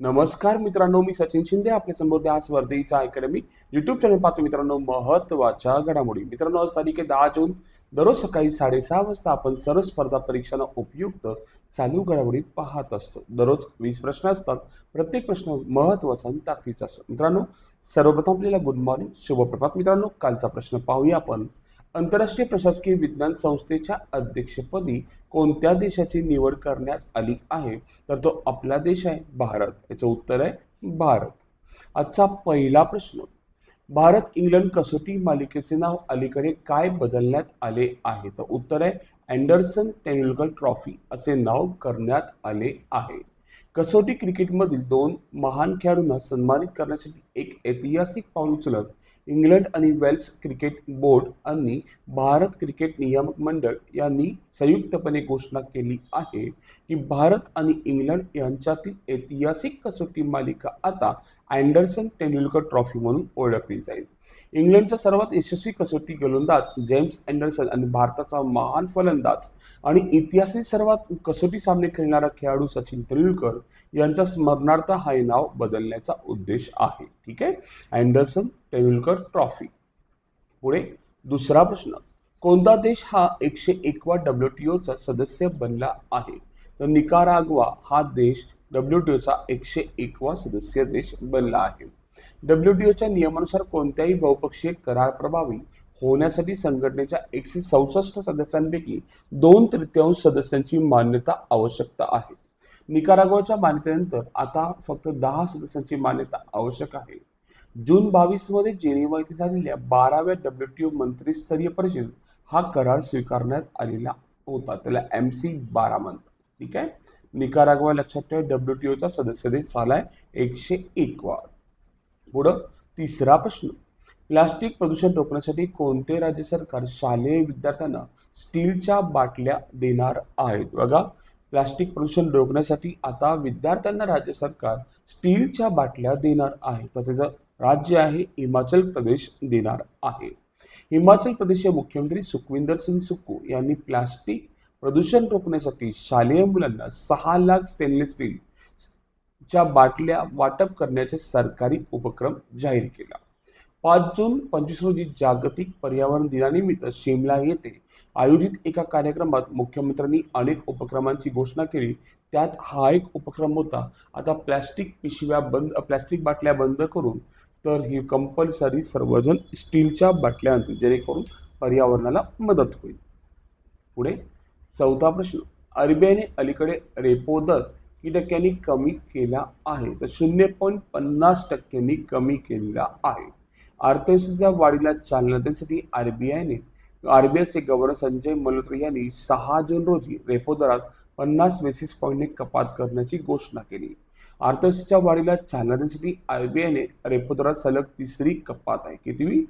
नमस्कार मित्रांनो मी सचिन शिंदे आपल्यासमोर आज स्पर्धेचा अकॅडमी युट्यूब चॅनल पाहतो मित्रांनो महत्त्वाच्या घडामोडी. मित्रांनो आज तारीख आहे दहा जून. दररोज सकाळी साडेसहा वाजता आपण सर्व स्पर्धा परीक्षांना उपयुक्त चालू घडामोडी पाहत असतो. दररोज वीस प्रश्न असतात. प्रत्येक प्रश्न महत्त्वाचा आणि ताकदीचा असतो. मित्रांनो सर्वप्रथम आपल्याला गुड मॉर्निंग शुभप्रभात मित्रांनो. कालचा प्रश्न पाहूया आपण. आंतरराष्ट्रीय प्रशासकीय विज्ञान संस्थेच्या अध्यक्षपदी कोणत्या देशाची निवड करण्यात आली आहे? तर तो आपला देश आहे भारत. याचं उत्तर आहे भारत. आजचा पहिला प्रश्न भारत इंग्लंड कसोटी मालिकेचे नाव अलीकडे काय बदलण्यात आले आहे? तर उत्तर आहे अँडरसन तेंडुलकर ट्रॉफी असे नाव करण्यात आले आहे. कसोटी क्रिकेटमधील दोन महान खेळाडूंना सन्मानित करण्यासाठी एक ऐतिहासिक पाऊल उचलत इंग्लंड आणि वेल्स क्रिकेट बोर्ड आणि भारत क्रिकेट नियामक मंडळ यांनी संयुक्तपणे घोषणा केली आहे की भारत आणि इंग्लंड यांच्यातील ऐतिहासिक कसोटी मालिका आता अँडरसन तेंडुलकर ट्रॉफी म्हणून ओळखली जाईल. इंग्लंडचा सर्वात यशस्वी कसोटी गोलंदाज जेम्स अँडरसन आणि भारताचा महान फलंदाज आणि इतिहासातील सर्वात कसोटी सामने खेळणारा खेळाडू सचिन तेंडुलकर यांच्या स्मरणार्थ हा हे नाव बदलण्याचा उद्देश आहे. ठीक आहे? Anderson Tendulkar trophy. पुढे दुसरा प्रश्न. कोणता देश हा एकशे एकवा डब्ल्यू टी ओचा सदस्य बनला आहे? तर निकाराग्वा हा देश डब्ल्यू टी ओचा एकशे एकवा सदस्य देश बनला आहे. डब्ल्यू टी ओच्या नियमानुसार कोणत्याही बहुपक्षीय करार प्रभावी होण्यासाठी संघटनेच्या एकशे चौसष्ट सदस्यांपैकी दोन तृतीयांश सदस्यांची मान्यता आवश्यकता आहे. निकारागोच्या मान्यतेनंतर आता फक्त दहा सदस्यांची मान्यता आवश्यक आहे. जून बावीसमध्ये जेनेवा येथे झालेल्या बाराव्या डब्ल्यू टी ओ मंत्रीस्तरीय परिषद हा करार स्वीकारण्यात आलेला होता. त्याला एम सी बारा म्हणतात. ठीक आहे? निकारागवा लक्षात ठेवा डब्ल्यू टी ओचा सदस्य देश झालाय एकशे एकवा पुढं तिसरा प्रश्न. प्लास्टिक प्रदूषण रोखण्यासाठी कोणते राज्य सरकार शालेय विद्यार्थ्यांना स्टीलच्या बाटल्या देणार आहेत? बघा प्लास्टिक प्रदूषण रोखण्यासाठी आता विद्यार्थ्यांना राज्य सरकार स्टीलच्या बाटल्या देणार आहे. तर त्याचं राज्य आहे हिमाचल प्रदेश देणार आहे. हिमाचल प्रदेशचे मुख्यमंत्री सुखविंदर सिंग सुक्कू यांनी प्लास्टिक प्रदूषण रोखण्यासाठी शालेय मुलांना सहा लाख स्टेनलेस स्टील च्या बाटल्या वाटप करण्याचे सरकारी उपक्रम जाहीर केला. पाच जून पंचवीस रोजी जागतिक पर्यावरण दिनानिमित्त शिमला येथे आयोजित एका कार्यक्रमात मुख्यमंत्र्यांनी अनेक उपक्रमांची घोषणा केली. त्यात हा एक उपक्रम होता. आता प्लॅस्टिक पिशव्या बंद प्लॅस्टिक बाटल्या बंद करून तर ही कंपल्सरी सर्वजण स्टीलच्या बाटल्या आणतील जेणेकरून पर्यावरणाला मदत होईल. पुढे चौथा प्रश्न. आरबीआयने अलीकडे रेपो दर किती टक्क्यांनी कमी केला आहे. तर शून्य पॉईंट पन्नास टक्क्यांनी कमी केलेला आहे. अर्थव्यवस्थेच्या वाढीला चालना देण्यासाठी बी आयचे गव्हर्नर संजय मल्होत्रा यांनी सहा जून रोजी रेपो दरात पन्नास बेसिस पॉईंटने कपात करण्याची घोषणा केली. अर्थव्यवस्थेच्या वाढीला चालना देण्यासाठी आरबीआयने रेपो दरात सलग तिसरी कपात आहे. कितवी?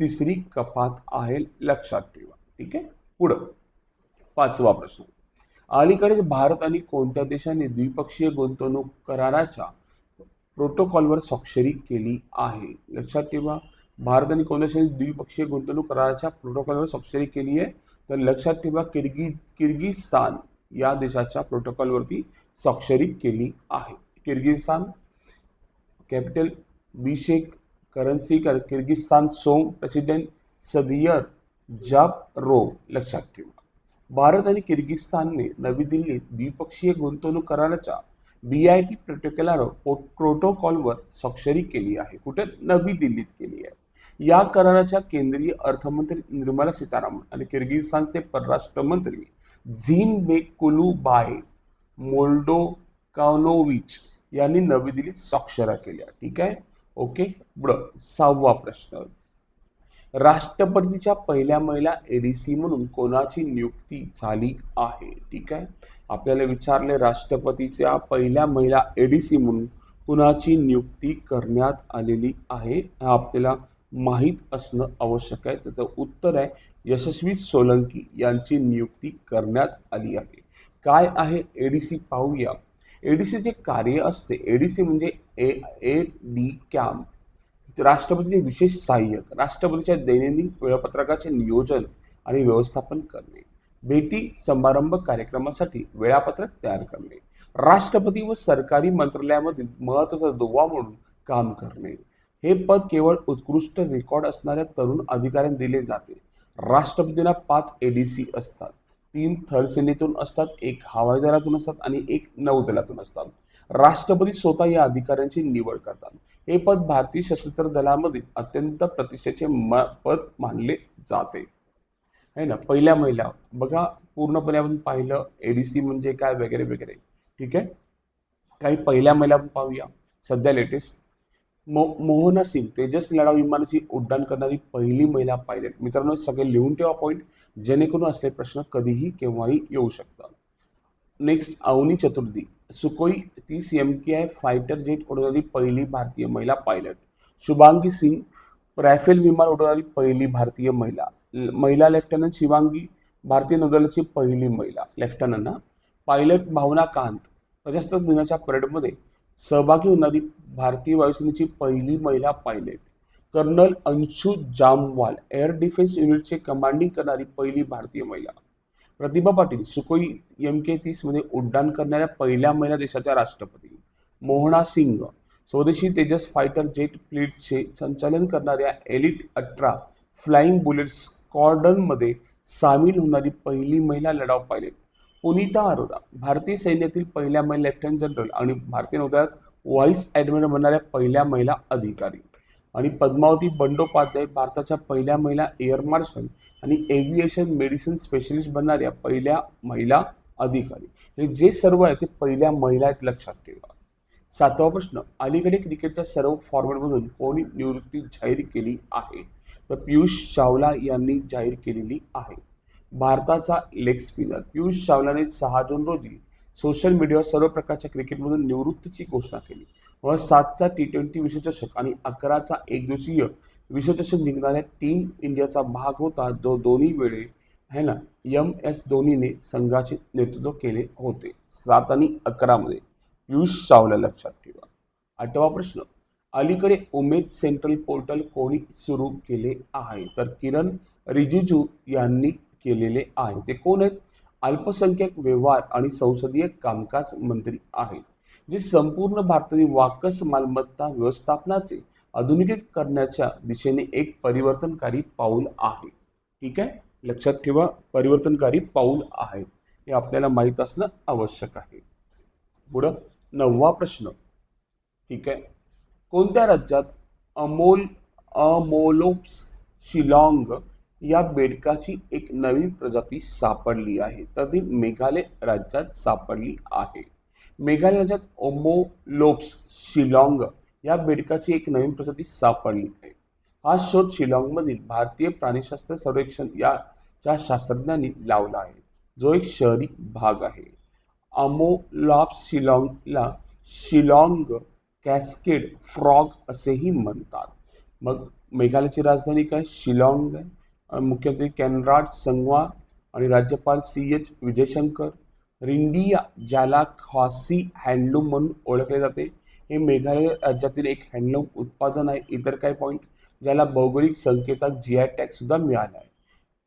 तिसरी कपात आहे. लक्षात ठेवा. ठीक आहे? पुढं. पाचवा प्रश्न. अलीकडेच भारत आणि कोणत्या देशाने द्विपक्षीय गुंतवणूक कराराच्या प्रोटोकॉलवर स्वाक्षरी केली आहे? लक्षात ठेवा भारत आणि कोणत्या देशाने द्विपक्षीय गुंतवणूक कराराच्या प्रोटोकॉलवर स्वाक्षरी केली आहे? तर लक्षात ठेवा किर्गी किर्गिस्तान या देशाच्या प्रोटोकॉलवरती स्वाक्षरी केली आहे. किर्गिस्तान कॅपिटल बिशेक करन्सी कर किर्गिस्तान सोंग प्रेसिडेंट सदियर जाप रो लक्षात ठेवा. भारत आणि किर्गिस्तानने नवी दिल्लीत द्विपक्षीय गुंतवणूक कराराच्या बी आय टी प्रोटोकॉलावर प्रोटोकॉलवर स्वाक्षरी केली आहे. कुठे? नवी दिल्लीत केली आहे. या कराराच्या केंद्रीय अर्थमंत्री निर्मला सीतारामन आणि किर्गिस्तानचे परराष्ट्र मंत्री झीन मोल्डो मोल्डोकानोविच यांनी नवी दिल्लीत स्वाक्षऱ्या केल्या. ठीक आहे? ओके? पुढं सहावा प्रश्न. राष्ट्रपतीच्या पहिल्या महिला एडीसी म्हणून कोणाची नियुक्ती झाली आहे? ठीक आहे. आपल्याला विचारले राष्ट्रपतीच्या पहिल्या महिला एडीसी म्हणून कुणाची नियुक्ती करण्यात आलेली आहे? हा आपल्याला माहीत असणं आवश्यक आहे. त्याचं उत्तर आहे यशस्वी सोलंकी यांची नियुक्ती करण्यात आली आहे. काय आहे एडीसी पाहूया. एडीसीचे कार्य असते. एडीसी म्हणजे ए ए डी कॅम्प राष्ट्रपतीचे विशेष सहाय्यक राष्ट्रपतीच्या दैनंदिन वेळापत्रकाचे नियोजन आणि व्यवस्थापन करणे भेटी समारंभ कार्यक्रमासाठी वेळापत्रक तयार करणे राष्ट्रपती व सरकारी मंत्रालयामधील महत्त्वाचा दुवा म्हणून काम करणे. हे पद केवळ उत्कृष्ट रेकॉर्ड असणाऱ्या तरुण अधिकाऱ्यांना दिले जाते. राष्ट्रपतींना पाच एडीसी असतात. तीन थलसेनेतून असतात एक हवाई दलातून असतात आणि एक नौदलातून असतात. राष्ट्रपती स्वतः या अधिकाऱ्यांची निवड करतात. हे पद भारतीय सशस्त्र दलामध्ये अत्यंत प्रतिष्ठेचे म पद मानले जाते. है ना? पहिल्या महिला. बघा पूर्णपणे आपण पाहिलं एडीसी म्हणजे काय वगैरे वगैरे. ठीक आहे? काही पहिल्या महिला आपण पाहूया. सध्या लेटेस्ट मो मोहना सिंग तेजस लढाऊ विमानाची उड्डाण करणारी पहिली महिला पायलट मित्रांनो सगळे लिहून ठेवा पॉईंट जेणेकरून असले प्रश्न कधीही केव्हाही येऊ शकतात. नेक्स्ट अवनी चतुर्थी. सुकोई तीस M K I fighter jet उडवणारी पहिली भारतीय महिला पायलट शुभांगी सिंग रायफेल विमान उडवणारी पहिली भारतीय महिला. ल- महिला लेफ्टनंट शिवांगी भारतीय नौदलाची पहिली महिला. लेफ्टनंट ना? पायलट भावना कांत. प्रजासत्ताक दिनाच्या परेडमध्ये सहभागी होणारी भारतीय वायुसेनेची पहिली महिला pilot colonel Anshu Jamwal air defence युनिटचे कमांडिंग करणारी पहिली भारतीय महिला. प्रतिभा पाटील सुकोई एम के तीसमध्ये उड्डाण करणाऱ्या पहिल्या महिला देशाच्या राष्ट्रपती. मोहना सिंग स्वदेशी तेजस फायटर जेट फ्लीटचे संचालन करणाऱ्या एलिट अठरा फ्लाईंग बुलेट स्क्वॉड्रनमध्ये सामील होणारी पहिली महिला लढाव पायलट पुनिता अरोरा भारतीय सैन्यातील पहिल्या महिला लेफ्टनंट जनरल आणि भारतीय नौदलात व्हाईस ॲडमिरल बनणाऱ्या पहिल्या महिला अधिकारी. आणि पद्मावती बंडोपाध्याय भारताच्या पहिल्या महिला एअर मार्शल आणि एव्हिएशन मेडिसिन स्पेशलिस्ट बनणाऱ्या पहिल्या महिला अधिकारी. हे जे सर्व आहे ते पहिल्या महिला आहेत लक्षात ठेवा. सातवा प्रश्न अलीकडे क्रिकेटच्या सर्व फॉर्मॅटमधून कोणी निवृत्ती जाहीर केली आहे? तर पियुष चावला यांनी जाहीर केलेली आहे. भारताचा लेग स्पिनर पियुष चावलाने सहा जून रोजी सोशल मीडियावर सर्व प्रकारच्या क्रिकेटमधून निवृत्तीची घोषणा केली. व सातचा टी ट्वेंटी विश्वचषक आणि अकराचा एकदिवसीय विश्वचषक जिंकणाऱ्या टीम इंडियाचा भाग होता. जो दोन्ही वेळे है ना एम एस धोनीने संघाचे नेतृत्व केले होते. सात आणि अकरामध्ये. पियुष चावला लक्षात ठेवा. आठवा प्रश्न. अलीकडे उमेद सेंट्रल पोर्टल कोणी सुरू केले आहे? तर किरण रिजिजू यांनी केलेले आहे ते कोण आहेत? अल्पसंख्याक व्यवहार आणि संसदीय कामकाज मंत्री आहेत जे संपूर्ण भारतातील वाकस मालमत्ता व्यवस्थापनाचे आधुनिकीकरणाच्या करण्याच्या दिशेने एक परिवर्तनकारी पाऊल आहे. ठीक आहे? लक्षात ठेवा परिवर्तनकारी पाऊल आहे. हे आपल्याला माहीत असणं आवश्यक आहे. पुढं नववा प्रश्न. ठीक आहे? कोणत्या राज्यात अमोल अमोलोप्स शिलाँग या बेडकाची एक नवीन प्रजाती सापडली आहे. तर ती मेघालय राज्यात सापडली आहे. मेघालय राज्यात ओमोलोप्स शिलाँग या बेडकाची एक नवीन प्रजाती सापडली आहे. हा शोध शिलाँगमधील भारतीय प्राणीशास्त्र सर्वेक्षण याच्या शास्त्रज्ञांनी लावला आहे. जो एक शहरी भाग आहे. अमोलॉप्स शिलाँगला शिलाँग कॅस्केड फ्रॉग असेही म्हणतात. मग मेघालयची राजधानी काय? शिलाँग आहे. मुख्यमंत्री कॅनराड संगवा आणि राज्यपाल सी एच विजयशंकर. रिंडिया ज्याला खासी हँडलूम म्हणून ओळखले जाते. हे मेघालय राज्यातील एक हँडलूम उत्पादन आहे. इतर काही पॉईंट ज्याला भौगोलिक संकेताक जी आय टॅग सुद्धा मिळाला आहे.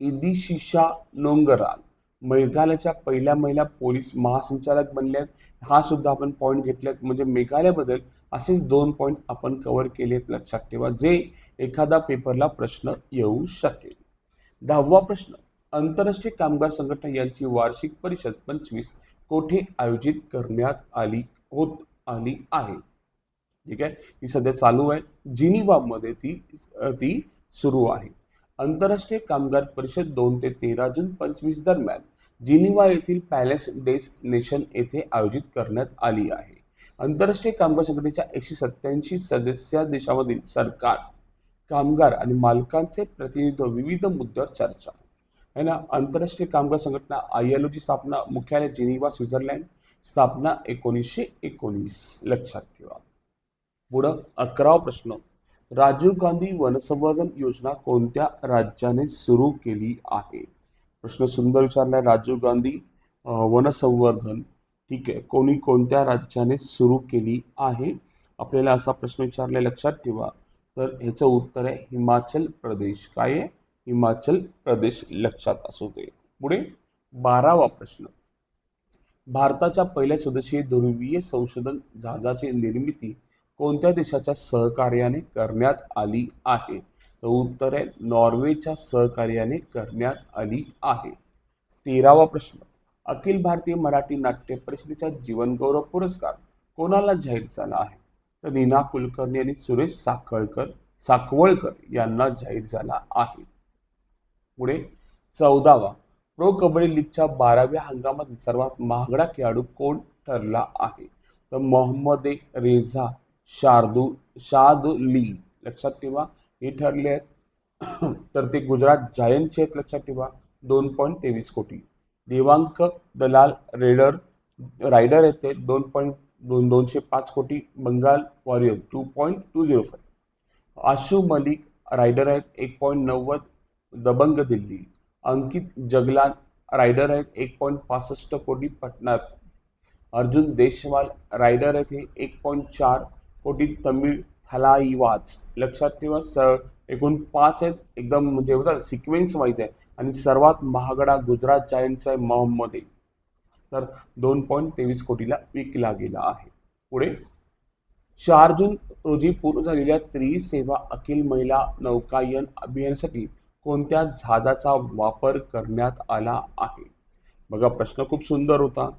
इदिशिशा नोंगराल मेघालयाच्या पहिल्या महिला पोलीस महासंचालक बनल्या आहेत. हा सुद्धा आपण पॉईंट घेतलेत. म्हणजे मेघालयबद्दल असेच दोन पॉईंट आपण कव्हर केलेत. लक्षात ठेवा. जे एखादा पेपरला प्रश्न येऊ शकेल. दहावा प्रश्न. आंतरराष्ट्रीय कामगार संघटना यांची वार्षिक परिषद पंचवीस कोठे आयोजित करण्यात आली होत आली आहे? ठीक आहे? ही सध्या चालू आहे. जिनिवामध्ये ती ती सुरू आहे. आंतरराष्ट्रीय कामगार परिषद दोन ते तेरा जून पंचवीस दरम्यान जिनिवा येथील पॅलेस डेस नेशन येथे आयोजित करण्यात आली आहे. आंतरराष्ट्रीय कामगार संघटनेच्या एकशे सत्याऐंशी सदस्य देशामधील सरकार कामगार आणि मालकांचे प्रतिनिधित्व विविध मुद्द्यावर चर्चा. आहे ना? आंतरराष्ट्रीय कामगार संघटना आय एल ओची स्थापना मुख्यालय जिनिवा स्वित्झर्लंड. स्थापना एकोणीसशे एकोणीस. लक्षात ठेवा. पुढं अकरावा प्रश्न. राजीव गांधी वनसंवर्धन योजना कोणत्या राज्याने सुरू केली आहे? प्रश्न सुंदर विचारलाय. राजीव गांधी वनसंवर्धन ठीक आहे. कोणी कोणत्या राज्याने सुरू केली आहे? आपल्याला असा प्रश्न विचारलाय. लक्षात ठेवा. तर ह्याचं उत्तर आहे हिमाचल प्रदेश. काय आहे? हिमाचल प्रदेश लक्षात असू दे. पुढे बारावा प्रश्न. भारताच्या पहिल्या स्वदेशी ध्रुवीय संशोधन जहाजाची निर्मिती कोणत्या देशाच्या सहकार्याने करण्यात आली आहे? तर उत्तर आहे नॉर्वेच्या सहकार्याने करण्यात आली आहे. तेरावा प्रश्न. अखिल भारतीय मराठी नाट्य परिषदेचा जीवनगौरव पुरस्कार कोणाला जाहीर झाला आहे? तर नीना कुलकर्णी आणि सुरेश साखळकर साकवळकर यांना जाहीर झाला आहे. पुढे चौदावा. प्रो कबड्डी लीगच्या बाराव्या हंगामातील सर्वात महागडा खेळाडू कोण ठरला आहे? तर मोहम्मद रेझा शार्दू शादुली लक्षात ठेवा हे ठरले आहेत. तर ते गुजरात जायंटचे आहेत लक्षात ठेवा. दोन पॉईंट तेवीस कोटी. देवांक दलाल रेडर रायडर येते दोन पॉईंट दोन दोनशे पाच कोटी Bengal warrior two point two zero five Ashu Malik raider आहेत एक पॉईंट नव्वद दबंग दिल्ली. अंकित जगलान रायडर आहेत एक पॉईंट पासष्ट कोटी पटना. अर्जुन देशवाल रायडर आहेत हे एक पॉईंट चार कोटी तमिळ थलाईवाच. लक्षात ठेवा स एकूण पाच आहेत एकदम म्हणजे बघा सिक्वेन्स वाईज आहे. आणि सर्वात महागडा गुजरात जायंट्स आहे मोहम्मद ए. तर दोन पॉईंट तेवीस कोटीला विकला गेला आहे. पुढे चार जून रोजी पूर्ण झालेल्या त्रिसेवा अखिल महिला नौकायन अभियानासाठी कोणत्या जहाजाचा वापर करण्यात आला आहे? बघा प्रश्न खूप सुंदर होता.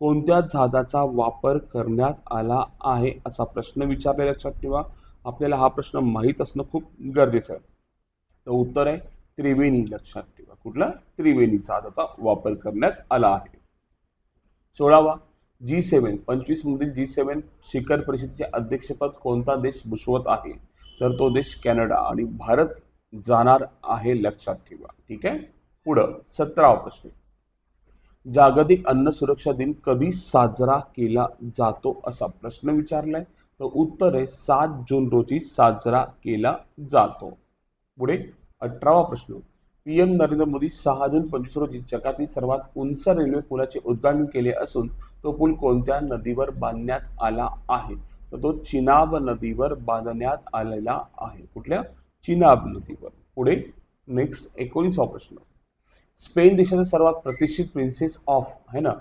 कोणत्या जहाजाचा वापर करण्यात आला आहे असा प्रश्न विचारले लक्षात ठेवा. आपल्याला हा प्रश्न माहीत असणं खूप गरजेचं आहे. तर उत्तर आहे त्रिवेणी लक्षात ठेवा. कुठला? त्रिवेणी जहाजाचा वापर करण्यात आला आहे. सोळावा जी सेवन पंचवीस मधील जी सेवन शिखर परिषदेचे अध्यक्षपद कोणता देश भूषवत आहे? तर तो देश कॅनडा आणि भारत जाणार आहे लक्षात ठेवा. ठीक आहे? पुढं सतरावा प्रश्न. जागतिक अन्न सुरक्षा दिन कधी साजरा केला जातो असा प्रश्न विचारलाय. तर उत्तर आहे सात जून रोजी साजरा केला जातो. पुढे अठरावा प्रश्न. पी एम नरेंद्र मोदी सहा जून पंचवीस रोजी जगातील सर्वात उंच रेल्वे पुलाचे उद्घाटन केले असून तो पूल कोणत्या नदीवर बांधण्यात आला आहे? तर तो चिनाब नदीवर बांधण्यात आलेला आहे. कुठल्या? चिनाब नदीवर. पुढे नेक्स्ट एकोणीसवा प्रश्न. स्पेन देशाचा सर्वात प्रतिष्ठित प्रिन्सेस ऑफ है ना?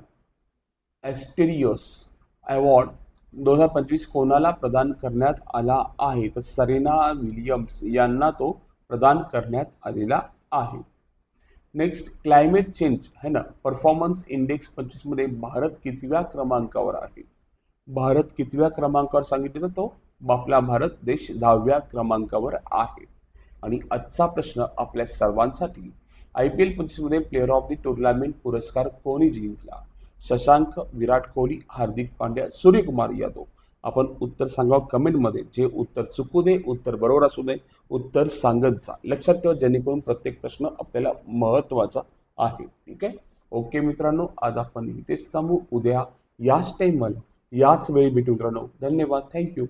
एस्टेरियस अवॉर्ड दोन हजार पंचवीस कोणाला प्रदान करण्यात आला आहे? तर सरेना विलियम्स यांना तो प्रदान करण्यात आलेला आहे. नेक्स्ट क्लायमेट चेंज है ना? परफॉर्मन्स इंडेक्स पंचवीसमध्ये भारत कितव्या क्रमांकावर आहे? भारत कितव्या क्रमांकावर सांगितलं जातो? तो आपला भारत देश दहाव्या क्रमांकावर आहे. आणि आजचा प्रश्न आपल्या सर्वांसाठी. आय पी एल पंचवीसमध्ये प्लेअर ऑफ द टुर्नामेंट पुरस्कार कोणी जिंकला? शशांक विराट कोहली हार्दिक पांड्या सूर्यकुमार यादव. आपण उत्तर सांगावं कमेंटमध्ये. जे उत्तर चुकू दे उत्तर बरोबर असू दे उत्तर सांगत जा. लक्षात ठेवा जेणेकरून प्रत्येक प्रश्न आपल्याला महत्त्वाचा आहे. ठीक आहे? ओके मित्रांनो आज आपण इथेच थांबू. उद्या याच टाईमला याच वेळी भेटू मित्रांनो. धन्यवाद. थँक्यू